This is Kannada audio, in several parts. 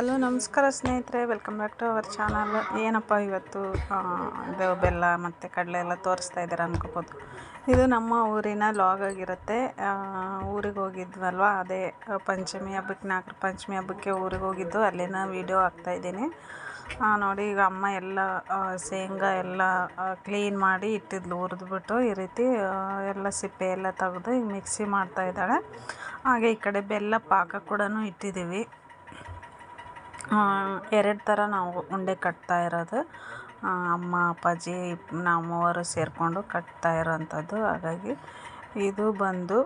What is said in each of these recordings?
ಹಲೋ, ನಮಸ್ಕಾರ ಸ್ನೇಹಿತರೆ. Welcome back to our channel ಏನಪ್ಪ ಇವತ್ತು ಇದು ಬೆಲ್ಲ ಮತ್ತು ಕಡಲೆ ಎಲ್ಲ ತೋರಿಸ್ತಾ ಇದ್ದಾರೆ ಅನ್ಕೋಬೋದು. ಇದು ನಮ್ಮ ಊರಿನ ಲಾಗ್ ಆಗಿರುತ್ತೆ. ಊರಿಗೆ ಹೋಗಿದ್ವಲ್ವ? ಅದೇ ಪಂಚಮಿ ಹಬ್ಬಕ್ಕೆ, ನಾಗರ ಪಂಚಮಿ ಹಬ್ಬಕ್ಕೆ ಊರಿಗೆ ಹೋಗಿದ್ದು. ಅಲ್ಲಿನ ವೀಡಿಯೋ ಹಾಕ್ತಾಯಿದ್ದೀನಿ ನೋಡಿ, ಈಗ ಅಮ್ಮ ಎಲ್ಲ ಶೇಂಗಾ ಎಲ್ಲ ಕ್ಲೀನ್ ಮಾಡಿ ಇಟ್ಟಿದ್ಲು. ಹುರಿದ್ಬಿಟ್ಟು ಈ ರೀತಿ ಎಲ್ಲ ಸಿಪ್ಪೆ ಎಲ್ಲ ತೆಗೆದು ಈಗ ಮಿಕ್ಸಿ ಮಾಡ್ತಾ ಇದ್ದಾಳೆ. ಹಾಗೆ ಈ ಕಡೆ ಬೆಲ್ಲ ಪಾಕ ಕೂಡ ಇಟ್ಟಿದ್ದೀವಿ. ಎರಡು ಥರ ನಾವು ಉಂಡೆ ಕಟ್ತಾ ಇರೋದು. ಅಮ್ಮ, ಅಪ್ಪಾಜಿ ನಾವು ಮೂವರು ಸೇರಿಕೊಂಡು ಕಟ್ತಾ ಇರೋವಂಥದ್ದು ಹಾಗಾಗಿ ಇದು ಬಂದು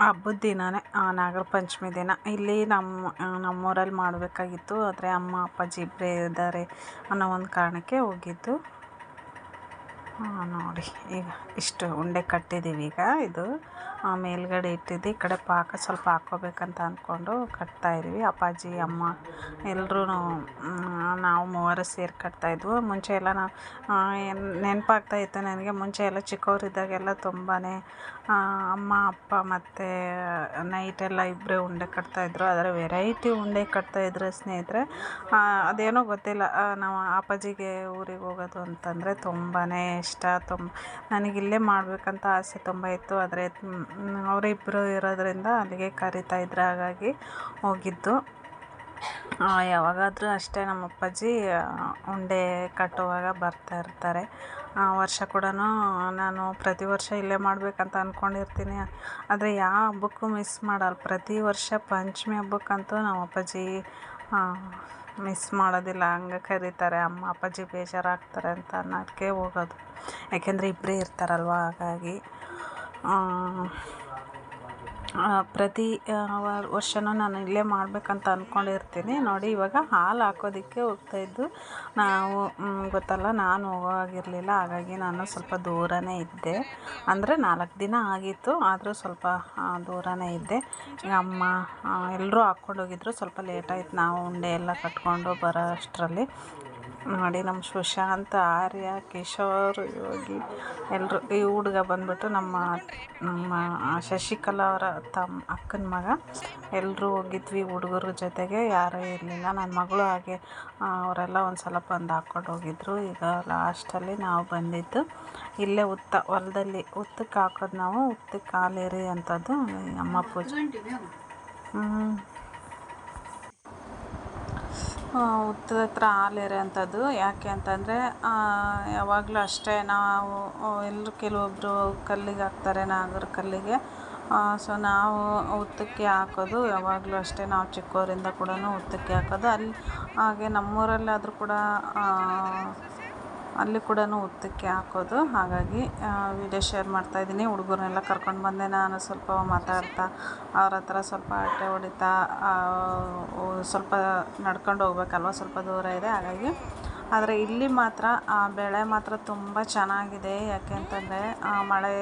ಹಬ್ಬದ ದಿನವೇ ನಾಗರ ಪಂಚಮಿ ದಿನ. ಇಲ್ಲಿ ನಮ್ಮ ನಮ್ಮೂರಲ್ಲಿ ಮಾಡಬೇಕಾಗಿತ್ತು, ಆದರೆ ಅಮ್ಮ, ಅಪ್ಪಾಜಿ ಇಬ್ಬರೇ ಇದ್ದಾರೆ ಅನ್ನೋ ಒಂದು ಕಾರಣಕ್ಕೆ ಹೋಗಿದ್ದು. ನೋಡಿ, ಈಗ ಇಷ್ಟು ಉಂಡೆ ಕಟ್ಟಿದ್ದೀವಿ ಈಗ ಇದು. ಮೇಲ್ಗಡೆ ಇಟ್ಟಿದ್ದು ಈ ಕಡೆ ಪಾಕ ಸ್ವಲ್ಪ ಹಾಕ್ಕೋಬೇಕಂತ ಅಂದ್ಕೊಂಡು ಕಟ್ತಾಯಿದ್ವಿ ಅಪ್ಪಾಜಿ, ಅಮ್ಮ ಎಲ್ಲರೂ ನಾವು ಮೂವರು ಸೇರಿ ಕಟ್ತಾಯಿದ್ವು ಮುಂಚೆ ಎಲ್ಲ ನಾವು ನೆನಪಾಗ್ತಾ ಇತ್ತು ನನಗೆ. ಮುಂಚೆ ಎಲ್ಲ ಚಿಕ್ಕವರಿದ್ದಾಗೆಲ್ಲ ತುಂಬಾ ಅಮ್ಮ, ಅಪ್ಪ ಮತ್ತು ನೈಟೆಲ್ಲ ಇಬ್ಬರೇ ಉಂಡೆ ಕಟ್ತಾಯಿದ್ರು ಆದರೆ ವೆರೈಟಿ ಉಂಡೆ ಕಟ್ತಾಯಿದ್ರು ಸ್ನೇಹಿತರೆ. ಅದೇನೋ ಗೊತ್ತಿಲ್ಲ. ನಾವು ಅಪ್ಪಾಜಿಗೆ ಊರಿಗೆ ಹೋಗೋದು ಅಂತಂದರೆ ತುಂಬಾ ಇಷ್ಟ. ತುಂಬ ಇಲ್ಲೇ ಮಾಡಬೇಕಂತ ಆಸೆ ತುಂಬ ಇತ್ತು. ಆದರೆ ಅವರಿಬ್ಬರು ಇರೋದರಿಂದ ಅಲ್ಲಿಗೆ ಕರಿತಾ ಇದ್ರು. ಹಾಗಾಗಿ ಹೋಗಿದ್ದು. ಯಾವಾಗಾದರೂ ಅಷ್ಟೇ ನಮ್ಮ ಅಪ್ಪಾಜಿ ಉಂಡೆ ಕಟ್ಟುವಾಗ ಬರ್ತಾ ಇರ್ತಾರೆ. ವರ್ಷ ಕೂಡ ನಾನು ಪ್ರತಿ ವರ್ಷ ಇಲ್ಲೇ ಮಾಡಬೇಕಂತ ಅಂದ್ಕೊಂಡಿರ್ತೀನಿ ಆದರೆ, ಯಾವ ಹಬ್ಬಕ್ಕೂ ಮಿಸ್ ಮಾಡಲ್ಲ. ಪ್ರತಿ ವರ್ಷ ಪಂಚಮಿ ಹಬ್ಬಕ್ಕಂತೂ ನಮ್ಮ ಅಪ್ಪಾಜಿ ಮಿಸ್ ಮಾಡೋದಿಲ್ಲ ಹಂಗೆ ಕರೀತಾರೆ ಅಮ್ಮ ಅಪ್ಪಾಜಿ ಬೇಜಾರಾಗ್ತಾರೆ ಅಂತ ಅನ್ನೋದಕ್ಕೆ ಹೋಗೋದು. ಯಾಕೆಂದರೆ ಇಬ್ಬರೇ ಇರ್ತಾರಲ್ವ ಹಾಗಾಗಿ ಪ್ರತಿ ವರ್ಷವೂ ನಾನು ಇಲ್ಲೇ ಮಾಡಬೇಕಂತ ಅಂದ್ಕೊಂಡಿರ್ತೀನಿ ನೋಡಿ, ಇವಾಗ ಹಾಲು ಹಾಕೋದಕ್ಕೆ ಹೋಗ್ತಾಯಿದ್ದು ನಾವು ಗೊತ್ತಲ್ಲ, ನಾನು ಹೋಗೋವಾಗಿರಲಿಲ್ಲ. ಹಾಗಾಗಿ ನಾನು ಸ್ವಲ್ಪ ದೂರನೇ ಇದ್ದೆ. ಅಂದರೆ ನಾಲ್ಕು ದಿನ ಆಗಿತ್ತು, ಆದರೂ ಸ್ವಲ್ಪ ದೂರನೇ ಇದ್ದೆ. ಅಮ್ಮ ಎಲ್ಲರೂ ಹಾಕ್ಕೊಂಡು ಹೋಗಿದ್ರು. ಸ್ವಲ್ಪ ಲೇಟಾಯಿತು ನಾವು ಉಂಡೆ ಎಲ್ಲ ಕಟ್ಕೊಂಡು ಬರೋ ಅಷ್ಟರಲ್ಲಿ ನೋಡಿ ನಮ್ಮ ಸುಶಾಂತ, ಆರ್ಯ ಕಿಶೋರ್ ಯೋಗಿ ಎಲ್ಲರೂ ಈ ಹುಡುಗ ಬಂದ್ಬಿಟ್ಟು ನಮ್ಮ ನಮ್ಮ ಶಶಿಕಲಾ ಅವರ ತಮ್ಮ ಅಕ್ಕನ ಮಗ. ಎಲ್ಲರೂ ಹೋಗಿದ್ವಿ ಹುಡುಗರ ಜೊತೆಗೆ, ಯಾರೂ ಇರಲಿಲ್ಲ. ನನ್ನ ಮಗಳು ಹಾಗೆ ಅವರೆಲ್ಲ ಒಂದು ಸಲ ಬಂದು ಹಾಕ್ಕೊಂಡು ಹೋಗಿದ್ರು. ಈಗ ಲಾಸ್ಟಲ್ಲಿ ನಾವು ಬಂದಿದ್ದು ಇಲ್ಲೇ ಉತ್ತ ಹೊಲದಲ್ಲಿ. ಉತ್ತಕ್ಕೆ ಹಾಕೋದು ನಾವು ಉತ್ತಕ್ಕೆ ಕಾಲೇರಿ ಅಂಥದ್ದು ಅಮ್ಮ ಪೂಜೆ. ಹ್ಞೂ ಹುತ್ತದ ಹತ್ರ ಹಾಲು ಎರೆಯುವಂಥದ್ದು ಯಾಕೆ ಅಂತಂದರೆ ಯಾವಾಗಲೂ ಅಷ್ಟೇ ನಾವು ಎಲ್ಲರೂ ಕೆಲವೊಬ್ಬರು ಕಲ್ಲಿಗೆ ಹಾಕ್ತಾರೆ, ನಾಗರ ಕಲ್ಲಿಗೆ. ಸೊ ನಾವು ಹುತ್ತಕ್ಕೆ ಹಾಕೋದು ಯಾವಾಗಲೂ ಅಷ್ಟೇ. ನಾವು ಚಿಕ್ಕವರಿಂದ ಕೂಡ ಹುತ್ತಕ್ಕೆ ಹಾಕೋದು. ಅಲ್ಲಿ ಹಾಗೆ ನಮ್ಮೂರಲ್ಲಾದರೂ ಕೂಡ ಅಲ್ಲಿ ಕೂಡ ಉತ್ತಕ್ಕೆ ಹಾಕೋದು. ಹಾಗಾಗಿ ವೀಡಿಯೋ ಶೇರ್ ಮಾಡ್ತಾ ಇದ್ದೀನಿ. ಹುಡುಗರನ್ನೆಲ್ಲ ಕರ್ಕೊಂಡು ಬಂದೆ ನಾನು. ಸ್ವಲ್ಪ ಮಾತಾಡ್ತಾ, ಅವ್ರ ಹತ್ರ ಸ್ವಲ್ಪ ಹರಟೆ ಹೊಡಿತಾ ಸ್ವಲ್ಪ ನಡ್ಕೊಂಡು ಹೋಗ್ಬೇಕಲ್ವ? ಸ್ವಲ್ಪ ದೂರ ಇದೆ. ಹಾಗಾಗಿ ಆದರೆ ಇಲ್ಲಿ ಮಾತ್ರ, ಆ ಬೆಳೆ ಮಾತ್ರ ತುಂಬ ಚೆನ್ನಾಗಿದೆ. ಯಾಕೆ ಅಂತಂದರೆ ಮಳೆ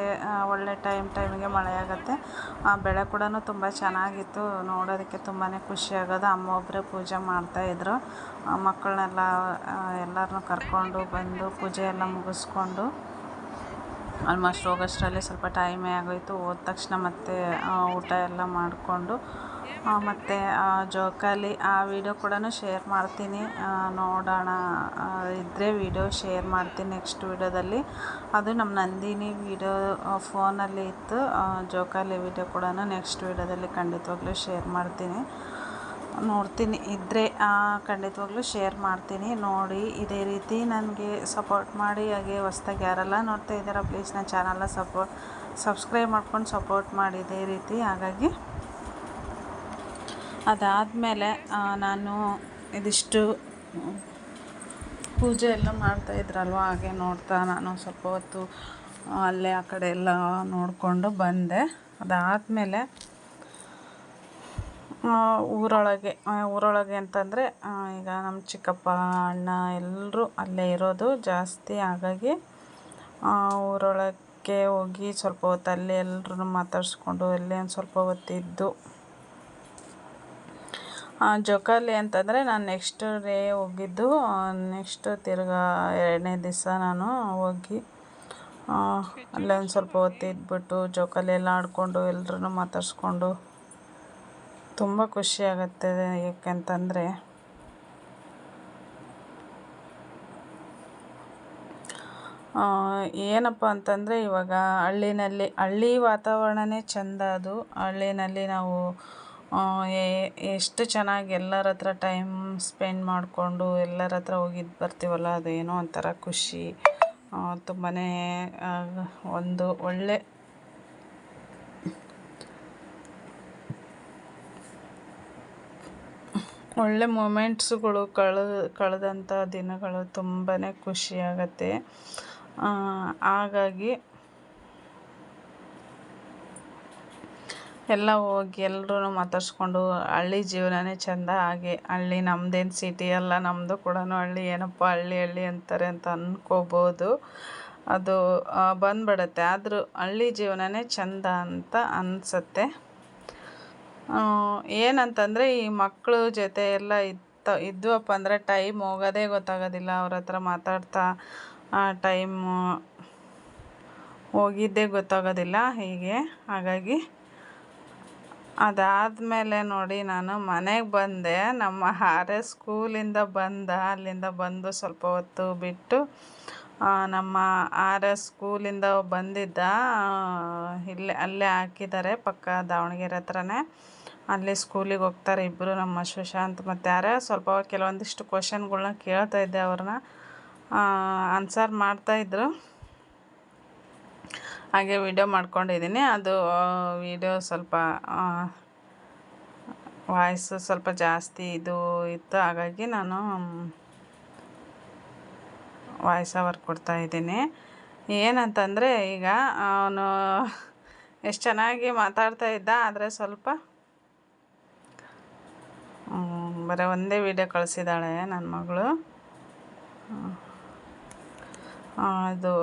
ಒಳ್ಳೆ ಟೈಮ್ ಟೈಮಿಗೆ ಮಳೆ ಆಗುತ್ತೆ. ಬೆಳೆ ಕೂಡ ತುಂಬ ಚೆನ್ನಾಗಿತ್ತು. ನೋಡೋದಕ್ಕೆ ತುಂಬಾ ಖುಷಿ ಆಗೋದು. ಅಮ್ಮ ಒಬ್ಬರೇ ಪೂಜೆ ಮಾಡ್ತಾಯಿದ್ರು ಮಕ್ಕಳನ್ನೆಲ್ಲ ಎಲ್ಲರನ್ನು ಕರ್ಕೊಂಡು ಬಂದು ಪೂಜೆ ಎಲ್ಲ ಮುಗಿಸ್ಕೊಂಡು ಆಲ್ಮೋಸ್ಟ್ ಹೋಗೋಷ್ಟರಲ್ಲಿ ಸ್ವಲ್ಪ ಟೈಮೇ ಆಗೋಯಿತು. ಹೋದ ತಕ್ಷಣ ಮತ್ತೆ ಊಟ ಎಲ್ಲ ಮಾಡಿಕೊಂಡು ಮತ್ತು ಜೋಕಾಲಿ ಆ ವಿಡಿಯೋ ಕೂಡ ಶೇರ್ ಮಾಡ್ತೀನಿ. ನೋಡೋಣ. ಇದ್ದರೆ ವಿಡಿಯೋ ಶೇರ್ ಮಾಡ್ತೀನಿ ನೆಕ್ಸ್ಟ್ ವಿಡಿಯೋದಲ್ಲಿ ಅದು ನಮ್ಮ ನಂದಿನಿ ವಿಡಿಯೋ ಫೋನಲ್ಲಿ ಇತ್ತು. ಜೋಕಾಲಿ ವಿಡಿಯೋ ಕೂಡ ನೆಕ್ಸ್ಟ್ ವಿಡಿಯೋದಲ್ಲಿ ಖಂಡಿತವಾಗ್ಲೂ ಶೇರ್ ಮಾಡ್ತೀನಿ. ನೋಡ್ತೀನಿ. ಇದ್ದರೆ ಖಂಡಿತವಾಗ್ಲೂ ಶೇರ್ ಮಾಡ್ತೀನಿ. ನೋಡಿ, ಇದೇ ರೀತಿ ನನಗೆ ಸಪೋರ್ಟ್ ಮಾಡಿ, ಹಾಗೆ ಹೊಸ್ದಾಗಿ ಯಾರೆಲ್ಲ ನೋಡ್ತಾ ಇದ್ದಾರೋ ಪ್ಲೀಸ್ ನನ್ನ ಚಾನಲ್ನ ಸಪೋರ್ಟ್ ಸಬ್ಸ್ಕ್ರೈಬ್ ಮಾಡ್ಕೊಂಡು ಸಪೋರ್ಟ್ ಮಾಡಿ, ಇದೇ ರೀತಿ. ಹಾಗಾಗಿ ಅದಾದಮೇಲೆ ನಾನು ಇದಿಷ್ಟು ಪೂಜೆ ಎಲ್ಲ ಮಾಡ್ತಾಯಿದ್ರಲ್ವ ಹಾಗೆ ನೋಡ್ತಾ ನಾನು ಸ್ವಲ್ಪ ಹೊತ್ತು ಅಲ್ಲೇ ಆ ಕಡೆ ಎಲ್ಲ ನೋಡಿಕೊಂಡು ಬಂದೆ. ಅದಾದಮೇಲೆ ಊರೊಳಗೆ ಊರೊಳಗೆ ಅಂತಂದರೆ ಈಗ ನಮ್ಮ ಚಿಕ್ಕಪ್ಪ, ಅಣ್ಣ ಎಲ್ಲರೂ ಅಲ್ಲೇ ಇರೋದು ಜಾಸ್ತಿ. ಹಾಗಾಗಿ ಊರೊಳಗೆ ಹೋಗಿ ಸ್ವಲ್ಪ ಹೊತ್ತು ಅಲ್ಲೇ ಎಲ್ಲರೂ ಮಾತಾಡಿಸ್ಕೊಂಡು, ಅಲ್ಲೇ ಒಂದು ಸ್ವಲ್ಪ ಹೊತ್ತಿದ್ದು ಜೋಕಾಲಿ ಅಂತಂದರೆ ನಾನು ನೆಕ್ಸ್ಟ್ ಡೇ ಹೋಗಿದ್ದು ನೆಕ್ಸ್ಟ್ ತಿರ್ಗಾ ಎರಡನೇ ದಿವಸ ನಾನು ಹೋಗಿ ಅಲ್ಲೇ ಒಂದು ಸ್ವಲ್ಪ ಹೊತ್ತು ಇದ್ಬಿಟ್ಟು ಜೋಕಾಲಿ ಎಲ್ಲ ಆಡಿಕೊಂಡು ಎಲ್ರೂ ಮಾತಾಡಿಸ್ಕೊಂಡು ತುಂಬ ಖುಷಿ ಆಗುತ್ತೆ ಏಕೆಂತಂದರೆ ಏನಪ್ಪ ಅಂತಂದರೆ ಇವಾಗ ಹಳ್ಳಿನಲ್ಲಿ ಹಳ್ಳಿ ವಾತಾವರಣವೇ ಚೆಂದ ಅದು. ಹಳ್ಳಿನಲ್ಲಿ ನಾವು ಎಷ್ಟು ಚೆನ್ನಾಗಿ ಎಲ್ಲರ ಹತ್ರ ಟೈಮ್ ಸ್ಪೆಂಡ್ ಮಾಡಿಕೊಂಡು ಎಲ್ಲರ ಹತ್ರ ಹೋಗಿದ್ದು ಬರ್ತೀವಲ್ಲ, ಅದೇನೋ ಒಂಥರ ಖುಷಿ. ತುಂಬಾ ಒಂದು ಒಳ್ಳೆ ಒಳ್ಳೆ ಮೂಮೆಂಟ್ಸುಗಳು ಕಳೆ ಕಳೆದಂಥ ದಿನಗಳು ತುಂಬಾ ಖುಷಿಯಾಗತ್ತೆ ಹಾಗಾಗಿ ಎಲ್ಲ ಹೋಗಿ ಎಲ್ರೂ ಮಾತಾಡ್ಸ್ಕೊಂಡು ಹಳ್ಳಿ ಜೀವನನೇ ಚೆಂದ. ಹಾಗೆ ಹಳ್ಳಿ ನಮ್ದೇನು ಸಿಟಿ ಅಲ್ಲ ನಮ್ಮದು ಕೂಡ ಹಳ್ಳಿ. ಏನಪ್ಪ ಹಳ್ಳಿ ಹಳ್ಳಿ ಅಂತಾರೆ ಅಂತ ಅಂದ್ಕೋಬೋದು ಅದು ಬಂದ್ಬಿಡುತ್ತೆ. ಆದರೂ ಹಳ್ಳಿ ಜೀವನನೇ ಚೆಂದ ಅಂತ ಅನಿಸತ್ತೆ. ಏನಂತಂದರೆ ಈ ಮಕ್ಕಳು ಜೊತೆ ಎಲ್ಲ ಇತ್ತು, ಇದ್ವಪ್ಪ ಅಂದರೆ ಟೈಮ್ ಹೋಗೋದೇ ಗೊತ್ತಾಗೋದಿಲ್ಲ. ಅವ್ರ ಹತ್ರ ಮಾತಾಡ್ತಾ ಟೈಮು ಹೋಗಿದ್ದೇ ಗೊತ್ತಾಗೋದಿಲ್ಲ. ಹೀಗೆ, ಹಾಗಾಗಿ ಅದಾದಮೇಲೆ ನೋಡಿ ನಾನು ಮನೆಗೆ ಬಂದೆ. ನಮ್ಮ ಹಾರೆ ಸ್ಕೂಲಿಂದ ಬಂದ, ಅಲ್ಲಿಂದ ಬಂದು ಸ್ವಲ್ಪ ಹೊತ್ತು ಬಿಟ್ಟು ನಮ್ಮ ಆರ್ ಎಸ್ ಸ್ಕೂಲಿಂದ ಬಂದಿದ್ದ ಇಲ್ಲೇ, ಅಲ್ಲೇ ಹಾಕಿದ್ದಾರೆ, ಪಕ್ಕ ದಾವಣಗೆರೆ ಹತ್ರನೇ. ಅಲ್ಲಿ ಸ್ಕೂಲಿಗೆ ಹೋಗ್ತಾರೆ ಇಬ್ಬರು ನಮ್ಮ ಸುಶಾಂತ್ ಮತ್ತು ಯಾರ. ಸ್ವಲ್ಪ ಕೆಲವೊಂದಿಷ್ಟು ಕ್ವಶನ್ಗಳ್ನ ಕೇಳ್ತಾ ಇದ್ದೆ ಅವ್ರನ್ನ. ಆನ್ಸರ್ ಮಾಡ್ತಾಯಿದ್ರು ಹಾಗೆ ವಿಡಿಯೋ ಮಾಡ್ಕೊಂಡಿದ್ದೀನಿ. ಅದು ವಿಡಿಯೋ ಸ್ವಲ್ಪ ವಾಯ್ಸ್ ಸ್ವಲ್ಪ ಜಾಸ್ತಿ ಇದು ಇತ್ತು. ಹಾಗಾಗಿ ನಾನು ವಾಯ್ಸ್ ಕೊಡ್ತಾ ಇದ್ದೀನಿ. ಏನಂತಂದರೆ, ಈಗ ಅವನು ಎಷ್ಟು ಚೆನ್ನಾಗಿ ಮಾತಾಡ್ತಾ ಇದ್ದ, ಆದರೆ ಸ್ವಲ್ಪ ಬರೀ ಒಂದೇ ವಿಡಿಯೋ ಕಳಿಸಿದ್ದಾಳೆ ನನ್ನ ಮಗಳು. ಅದು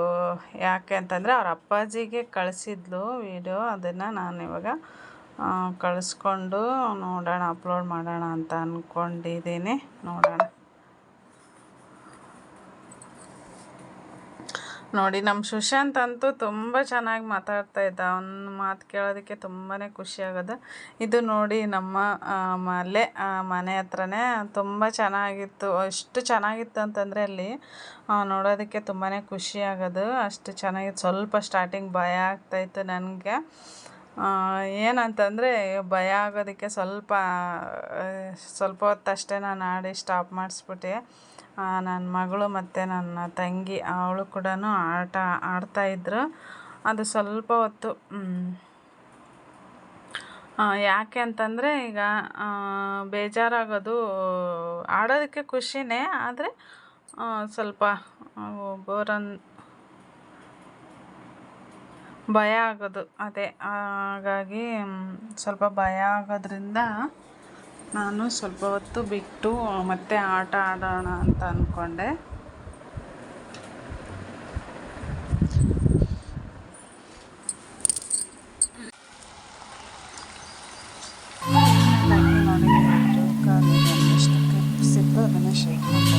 ಯಾಕೆ ಅಂತಂದರೆ ಅವ್ರ ಅಪ್ಪಾಜಿಗೆ ಕಳಿಸಿದ್ಲು ವೀಡಿಯೋ, ಅದನ್ನು ನಾನು ಇವಾಗ ಕಳಿಸ್ಕೊಂಡು ನೋಡೋಣ, ಅಪ್ಲೋಡ್ ಮಾಡೋಣ ಅಂತ ಅಂದ್ಕೊಂಡಿದ್ದೀನಿ ನೋಡೋಣ. ನೋಡಿ ನಮ್ಮ ಸುಶಾಂತ್ ಅಂತೂ ತುಂಬ ಚೆನ್ನಾಗಿ ಮಾತಾಡ್ತಾ ಇದ್ದ. ಅವನ ಮಾತು ಕೇಳೋದಕ್ಕೆ ತುಂಬಾ ಖುಷಿ ಆಗೋದು. ಇದು ನೋಡಿ, ನಮ್ಮ ಅಲ್ಲೇ ಮನೆ ಹತ್ರನೇ ತುಂಬ ಚೆನ್ನಾಗಿತ್ತು. ಅಷ್ಟು ಚೆನ್ನಾಗಿತ್ತು ಅಂತಂದರೆ ಅಲ್ಲಿ ನೋಡೋದಕ್ಕೆ ತುಂಬಾ ಖುಷಿ ಆಗೋದು. ಅಷ್ಟು ಚೆನ್ನಾಗಿತ್ತು ಸ್ವಲ್ಪ ಸ್ಟಾರ್ಟಿಂಗ್ ಭಯ ಆಗ್ತಾಯಿತ್ತು ನನಗೆ. ಏನಂತಂದರೆ, ಭಯ ಆಗೋದಕ್ಕೆ ಸ್ವಲ್ಪ ಸ್ವಲ್ಪ ಹೊತ್ತಷ್ಟೇ ನಾನು ಆಡಿ ಸ್ಟಾಪ್ ಮಾಡಿಸ್ಬಿಟ್ಟೆ. ನನ್ನ ಮಗಳು ಮತ್ತು ನನ್ನ ತಂಗಿ, ಅವಳು ಕೂಡ ಆಟ ಆಡ್ತಾಯಿದ್ರು ಅದು ಸ್ವಲ್ಪ ಹೊತ್ತು ಯಾಕೆ ಅಂತಂದರೆ ಈಗ ಬೇಜಾರಾಗೋದು, ಆಡೋದಕ್ಕೆ ಖುಷಿನೇ, ಆದರೆ ಸ್ವಲ್ಪ ಬೋರನ್, ಭಯ ಆಗೋದು. ಅದೇ ಹಾಗಾಗಿ ಸ್ವಲ್ಪ ಭಯ ಆಗೋದ್ರಿಂದ ನಾನು ಸ್ವಲ್ಪ ಹೊತ್ತು ಬಿಟ್ಟು ಮತ್ತೆ ಆಟ ಆಡೋಣ ಅಂತ ಅಂದ್ಕೊಂಡೆ ಇತ್ತು ಅದನ್ನು ಶೇಕ್ ಮಾಡ್ತಾ